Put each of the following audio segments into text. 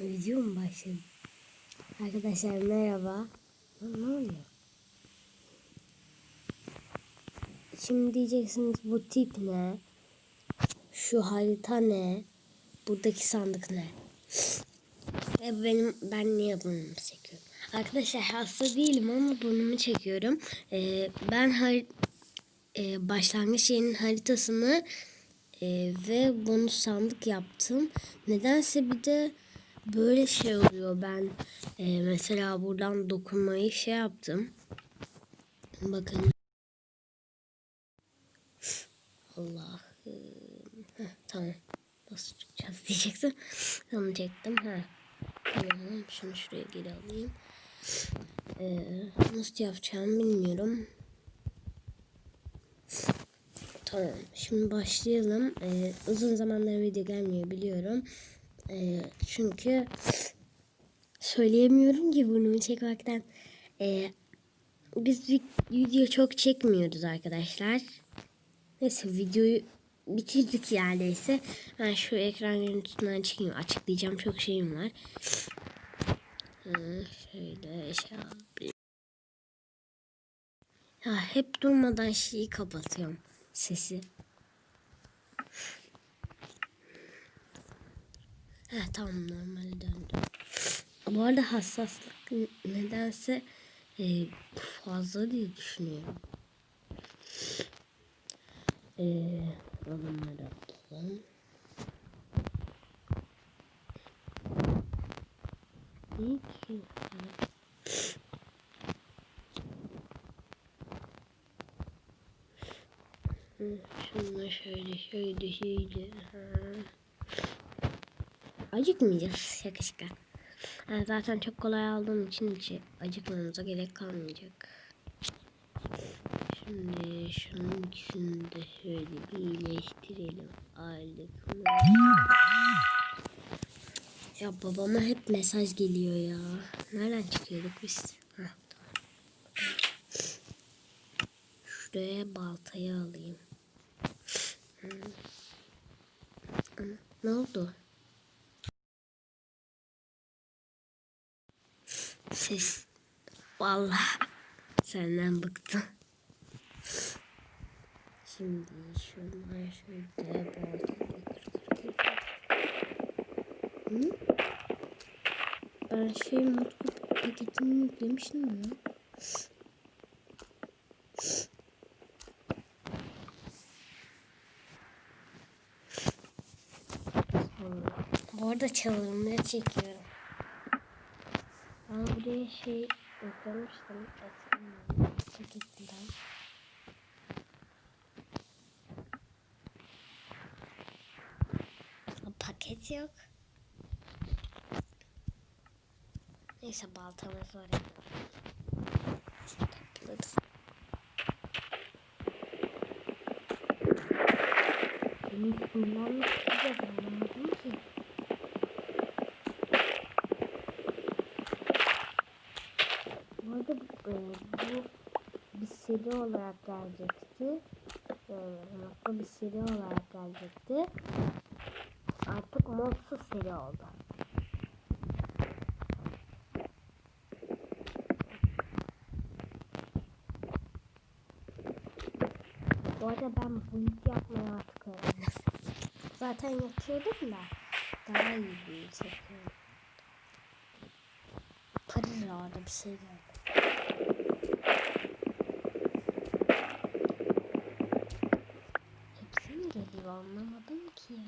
Video mu başladı? Arkadaşlar merhaba. Lan ne oluyor? Şimdi diyeceksiniz bu tip ne? Şu harita ne? Buradaki sandık ne? Ve benim ben niye burnumu çekiyorum? Arkadaşlar hasta değilim ama burnumu çekiyorum. Ee, ben har e, başlangıç yerinin haritasını e, ve bonus sandık yaptım. Nedense bir de böyle şey oluyor. Ben e, mesela buradan dokunmayı şey yaptım. Bakın. Allah'ım. Heh, tamam. Nasıl tutacağız diyeceksin. Tamam çektim. Ha. Tamam. Şunu şuraya geri alayım. Ee, nasıl yapacağımı bilmiyorum. Tamam. Şimdi başlayalım. Ee, uzun zamandır video gelmiyor biliyorum. Ee, çünkü söyleyemiyorum ki burnumu çekmekten. Ee, biz vi- video çok çekmiyoruz arkadaşlar. Neyse videoyu bitirdik neredeyse. Ben şu ekran görüntüsünden çıkayım. Açıklayacağım çok şeyim var. Ha, şöyle şey. Ya hep durmadan şeyi kapatıyorum. Sesi. Ha tamam normale döndü. Bu arada hassaslık nedense e, fazla diye düşünüyorum. E, alımları alalım. İyi ki. Şunlar şöyle şöyle şöyle. Ha. Acıkmayacağız şaka şaka. Ha, zaten çok kolay aldığım için hiç acıkmamıza gerek kalmayacak. Şimdi şunun ikisini de şöyle bir iyileştirelim. Aldık? Ya babama hep mesaj geliyor ya. Nereden çıkıyorduk biz? Heh, tamam. Şuraya baltayı alayım. Ne oldu? Ses. Vallahi senden bıktım. Şimdi şunlar şöyle. Hı? Ben şey mutlu paketini yüklemiştim ya. Bu arada çalımları çekiyorum. Buraya şey yüklemiştim. Atayım paketinden. Paket yok. Neyse baltamız var. Toplarız. Benim üstümden mi çıkacağız anlamadım ki. Bu arada e, bu bir seri olarak gelecekti. E, mutlu bir seri olarak gelecekti. Artık modsuz seri oldu. Bu arada ben bu yapmayı artık öğrendim. Zaten yapıyordum da daha iyi bir çekiyorum. Parır orada bir şey gördüm. Geliyor anlamadım ki ya.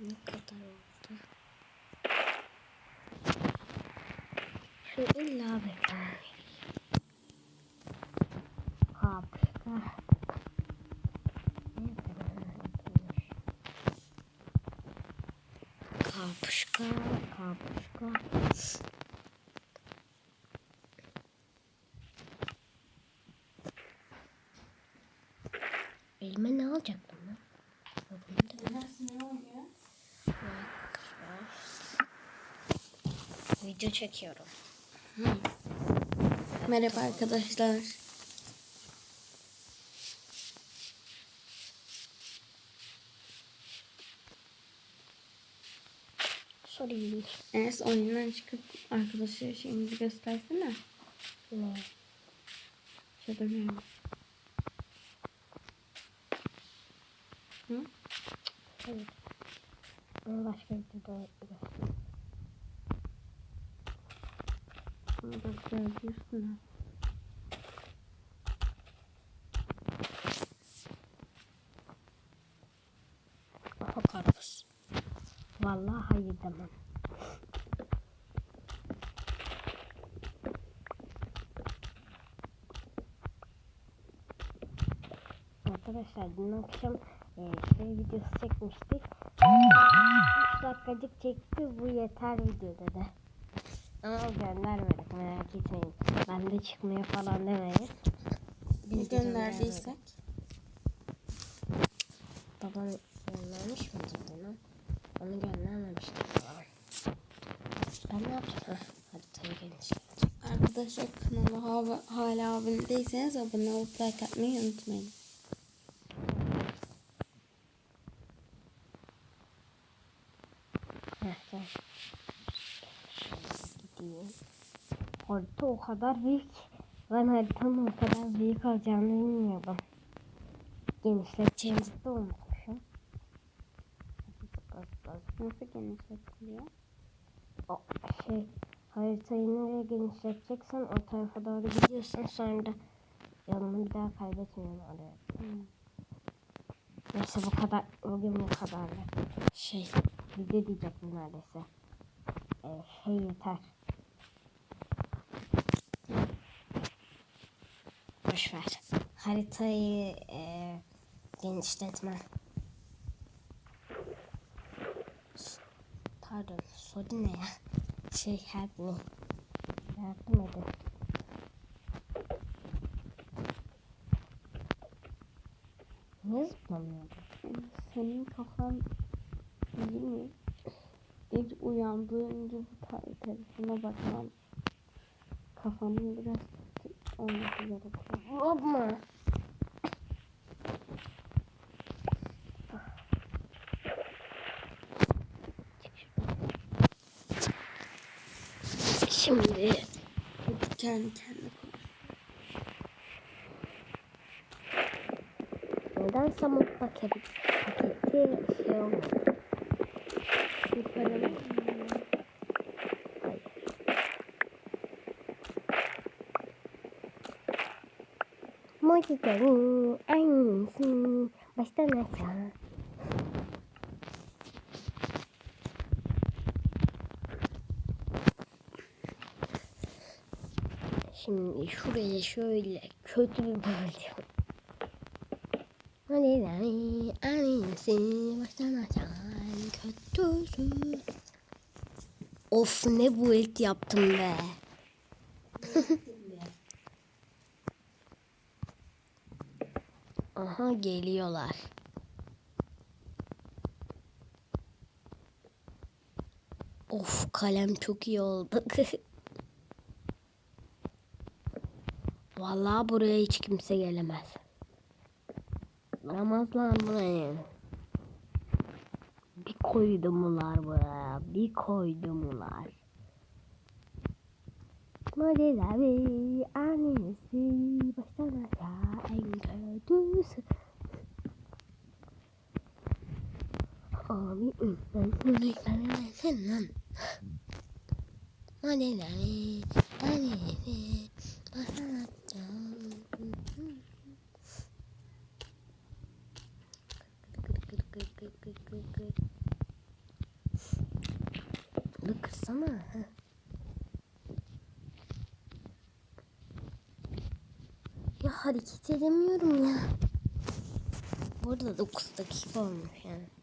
Ne kadar oldu? Şu illa bekler. Alacaktım lan? Video çekiyorum. Merhaba arkadaşlar. Sorry. Enes oyundan çıkıp arkadaşlar şeyimizi göstersene. Ne? Çadırmayalım. Hı? Evet. Başka bir videoda göstereyim. Bunu da görebiliyorsun. Aha karpuz. Vallahi hayır demem. Arkadaşlar dün akşam şey videosu çekmiştik. 3 dakikacık çekti bu yeter video dedi. Ama göndermedik merak etmeyin. Ben de çıkmıyor falan demeyin. Biz de Gönderdiysek. Babam göndermiş miydi bunu? Onu göndermemişti falan. Ben ne yapacağım? Heh, haritayı genişletecek. Arkadaşlar kanala hala abone değilseniz abone olup like atmayı unutmayın. Heh, gel. Gideyim. Harita o kadar büyük. Ben haritanın o kadar büyük olacağını bilmiyordum. Bas, bas, bas. Nasıl genişletiliyor? O şey haritayı nereye genişleteceksen o tarafa doğru gidiyorsun sonra da yolunu bir daha kaybetmiyorsun oraya. Hmm. Neyse bu kadar bugün bu kadar. Şey video diyecektim neredeyse. Ee, şey yeter. Boş ver. Haritayı e, genişletme. Pardon, sorry ne ya? Şey help me. Yardım edin. Niye zıplamıyordu? Senin kafan iyi mi? İlk uyandığınca bu ta- telefona bakman kafanın biraz olması gerekiyor. Yapma. Şimdi kendi kendine konuş. neden samut paketi, paketi şey olmadı? Yukarı Hayır. Mojilerin aynısı baştan aşağı. Şimdi şuraya şöyle kötü bir bölge. Mojilerin aynısı baştan aşağı kötüsü. Of ne bu et yaptım be. Geliyorlar. Of kalem çok iyi oldu. Vallahi buraya hiç kimse gelemez. Ramazan buraya. Bir koydumular buraya. Bir koydumular. Modeleri annesi baştan aşağı en kötüsü. Abi ben lan. Modeleri annesi baştan aşağı. Kır kır kır kır kır kır kır. Bunu kırsana. heh. Ya hareket edemiyorum ya. Burada 9 dakika olmuş yani.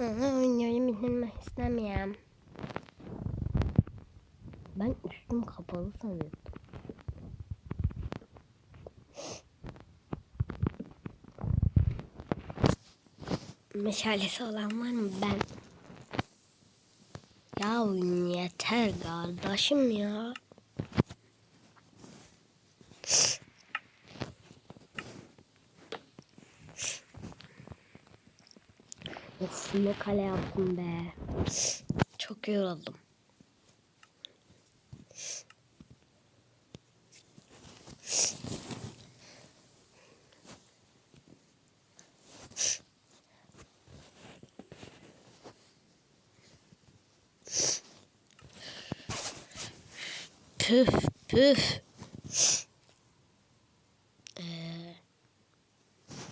Oynuyorum bitirmek istemiyorum. Ben üstüm kapalı sanıyordum. Meşalesi olan var mı? Ben. Ya yeter kardeşim ya. Ne kale yaptım be. Çok yoruldum. Püf püf. Ee,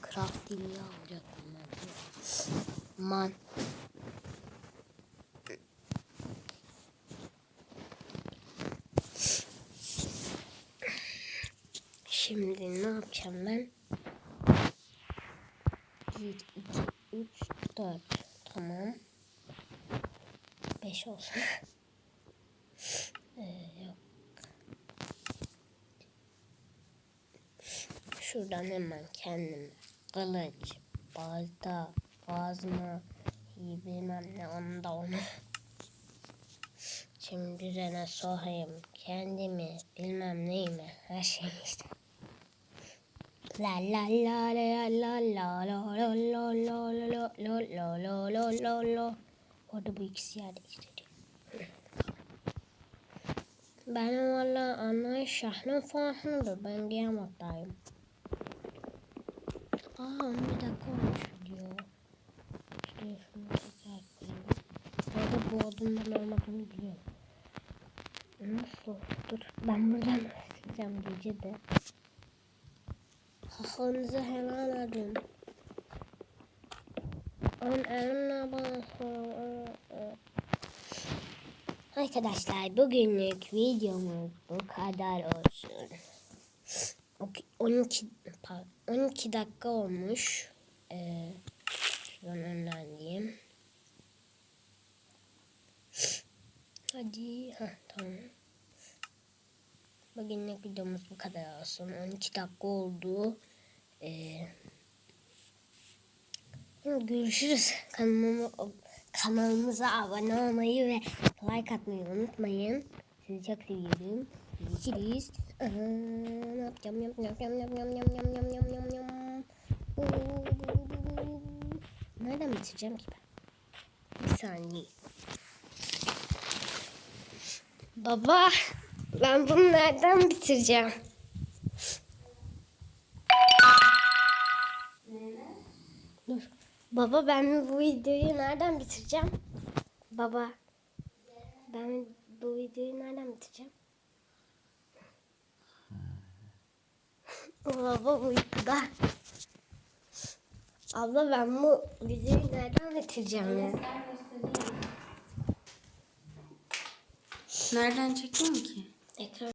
craft dili alacaktım ben. Man. Şimdi ne yapacağım ben? 1, 2, 3, 4. Tamam. 5 olsun. ee, yok. Şuradan hemen kendime kılıç, balta, kazma, iyi bilmem ne onu da onu. Şimdi üzerine sohayım kendimi bilmem neyimi her şeyi işte. La la la la la la la la la la la la la la la la la Orada bu ikisi yer değiştiriyor. Benim valla anlayış şahnem farklıdır. Ben Giyamat'tayım. Aa bir dakika olmuş video. Şuraya şunu tekrar koyayım. Orada bu adımdan olmadığını biliyorum. Nasıl? Dur ben buradan sileceğim gece de. Hakkınızı helal edin. Onun elimle bana Arkadaşlar bugünlük videomuz bu kadar olsun. Ok- 12 pardon, 12 dakika olmuş. Ee, önden diyeyim. Hadi. Heh, tamam. Bugünlük videomuz bu kadar olsun. 12 dakika oldu. Ee, görüşürüz. Kanalıma, kanalımıza abone olmayı ve like atmayı unutmayın. Sizi çok seviyorum. Görüşürüz. Nereden bitireceğim ki ben? Bir saniye. Baba, ben bunu nereden bitireceğim? Baba ben bu videoyu nereden bitireceğim? Baba. Ben bu videoyu nereden bitireceğim? Baba uykuda. Abla ben bu videoyu nereden bitireceğim ya? Nereden çekeyim ki? Ekran